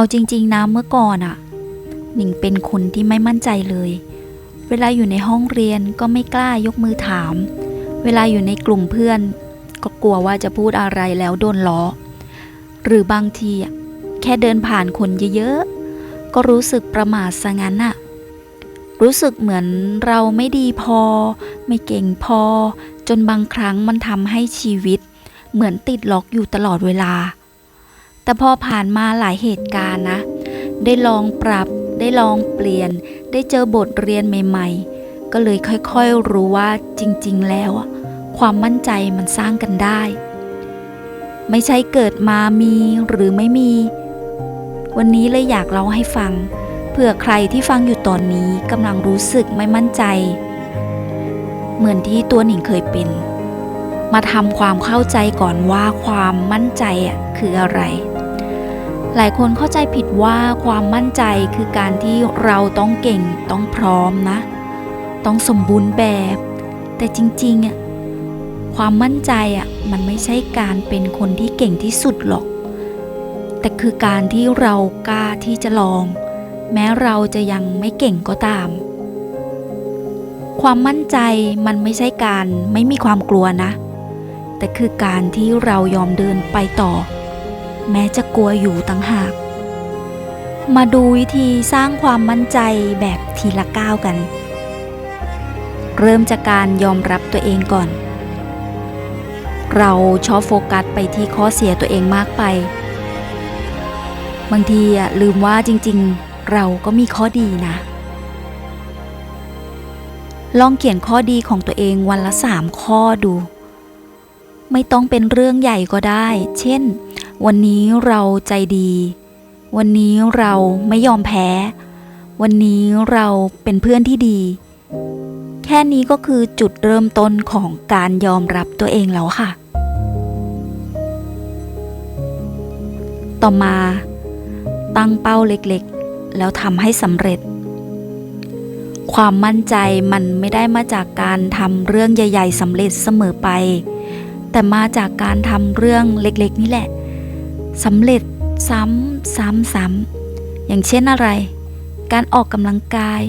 เอาจริง ๆนะเมื่อก่อนอะหนิงเป็นคนที่ไม่มั่นใจเลย เวลาอยู่ในห้องเรียนก็ไม่กล้ายกมือถาม เวลาอยู่ในกลุ่มเพื่อน ก็กลัวว่าจะพูดอะไรแล้วโดนล้อ หรือบางทีอะแค่เดินผ่านคนเยอะๆ ก็รู้สึกประม่าซะงั้นอะรู้สึกเหมือนเราไม่ดีพอ ไม่เก่งพอ จนบางครั้งมันทำให้ชีวิต เหมือนติดล็อกอยู่ตลอดเวลา แต่พอผ่านมาหลายเหตุการณ์นะ ได้ลองปรับ ได้ลองเปลี่ยน ได้เจอบทเรียนใหม่ ๆ ก็เลยค่อยๆรู้ว่าจริงๆ แล้ว ความมั่นใจมันสร้างกันได้ ไม่ใช่เกิดมามีหรือไม่มี วันนี้เลยอยากเล่าให้ฟัง เผื่อใครที่ฟังอยู่ตอนนี้กำลังรู้สึกไม่มั่นใจ เหมือนที่ตัวหนิงเคยเป็นมาทำความเข้าใจก่อนว่าความมั่นใจอะคืออะไร หลายคนเข้าใจผิดว่าความมั่นใจคือการที่เราต้องเก่งต้องพร้อมนะ ต้องสมบูรณ์แบบ แต่จริงๆอะความมั่นใจอะมันไม่ใช่การเป็นคนที่เก่งที่สุดหรอก แต่คือการที่เรากล้าที่จะลอง แม้เราจะยังไม่เก่งก็ตาม ความมั่นใจมันไม่ใช่การไม่มีความกลัวนะ แต่คือการที่เรายอมเดินไปต่อ แม้จะกลัวอยู่ต่างหาก มาดูวิธีสร้างความมั่นใจแบบทีละก้าวกัน เริ่มจากการยอมรับตัวเองก่อน เราชอบโฟกัสไปที่ข้อเสียตัวเองมากไป บางทีลืมว่าจริงๆ เราก็มีข้อดีนะ ลองเขียนข้อดีของตัวเองวันละสามข้อดู ไม่ต้องเป็นเรื่องใหญ่ก็ได้ เช่น วันนี้เราใจดี วันนี้เราไม่ยอมแพ้ วันนี้เราเป็นเพื่อนที่ดี แค่นี้ก็คือจุดเริ่มต้นของการยอมรับตัวเองแล้วค่ะ ต่อมา ตั้งเป้าเล็กๆ แล้วทำให้สำเร็จความมั่นใจมันไม่ได้มาจากการทำเรื่องใหญ่ ๆสำเร็จเสมอไป แต่มาจากการทำเรื่องเล็กๆ นี่แหละสำเร็จซ้ำซ้ำซ้ำอย่างเช่นอะไร การออกกำลังกาย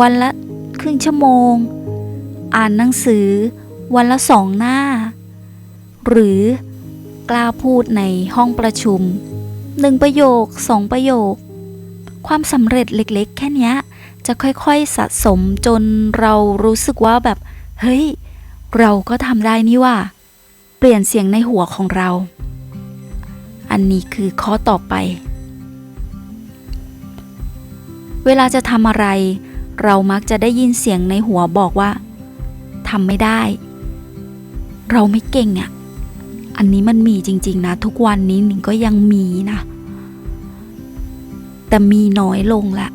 วันละครึ่งชั่วโมง อ่านหนังสือ วันละสองหน้า หรือกล้าพูดในห้องประชุมหนึ่งประโยคสองประโยค ความสำเร็จเล็กๆ แค่นี้จะค่อยๆสะสมจนเรารู้สึกว่าแบบ เฮ้ย เราก็ทำได้นี่ว่า เปลี่ยนเสียงในหัวของเรา อันนี้คือข้อต่อไป เวลาจะทำอะไร เรามักจะได้ยินเสียงในหัวบอกว่าทำไม่ได้ เราไม่เก่งอะ่ะ อันนี้มันมีจริง ๆ นะ ทุกวันนี้หนิงก็ยังมีนะ แต่มีน้อยลงละ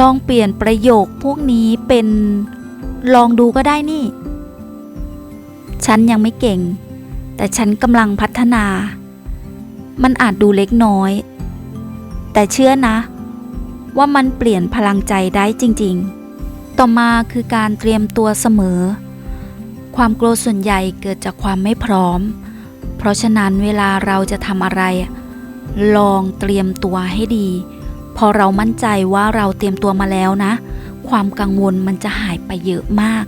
ลองเปลี่ยนประโยคพวกนี้เป็นลองดูก็ได้นี่ ฉันยังไม่เก่ง แต่ฉันกำลังพัฒนา มันอาจดูเล็กน้อย แต่เชื่อนะ ว่ามันเปลี่ยนพลังใจได้จริงๆ ต่อมาคือการเตรียมตัวเสมอ ความกลัวส่วนใหญ่เกิดจากความไม่พร้อม เพราะฉะนั้นเวลาเราจะทำอะไร ลองเตรียมตัวให้ดี พอเรามั่นใจว่าเราเตรียมตัวมาแล้วนะ ความกังวลมันจะหายไปเยอะมาก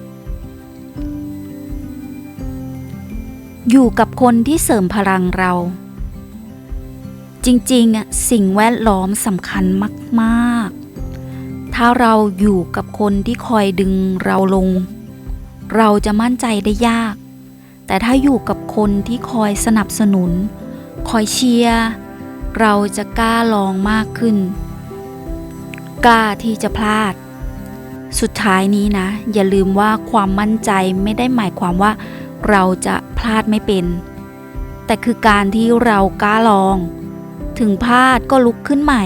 อยู่กับคนที่เสริมพลังเรา จริงๆ สิ่งแวดล้อมสำคัญมาก ๆ ถ้าเราอยู่กับคนที่คอยดึงเราลง เราจะมั่นใจได้ยาก แต่ถ้าอยู่กับคนที่คอยสนับสนุน คอยเชียร์ เราจะกล้าลองมากขึ้น กล้าที่จะพลาดสุดท้ายนี้นะ อย่าลืมว่าความมั่นใจไม่ได้หมายความว่า เราจะพลาดไม่เป็น แต่คือการที่เรากล้าลอง ถึงพลาดก็ลุกขึ้นใหม่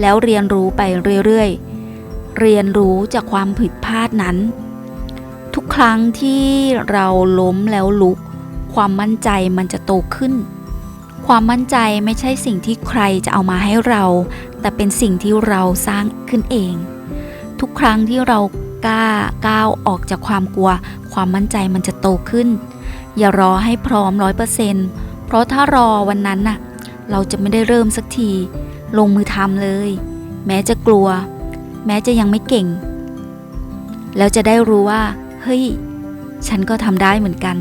แล้วเรียนรู้ไปเรื่อยๆ เรียนรู้จากความผิดพลาดนั้น ทุกครั้งที่เราล้มแล้วลุก ความมั่นใจมันจะโตขึ้น ความมั่นใจไม่ใช่สิ่งที่ใครจะเอามาให้เรา แต่เป็นสิ่งที่เราสร้างขึ้นเอง ทุกครั้งที่เรากล้าก้าวออกจากความกลัว ความมั่นใจมันจะโตขึ้น อย่ารอให้พร้อมร้อยเปอร์เซ็นต์เพราะถ้ารอวันนั้นน่ะ เราจะไม่ได้เริ่มสักที ลงมือทำเลย แม้จะกลัว แม้จะยังไม่เก่ง แล้วจะได้รู้ว่า เฮ้ย ฉันก็ทำได้เหมือนกัน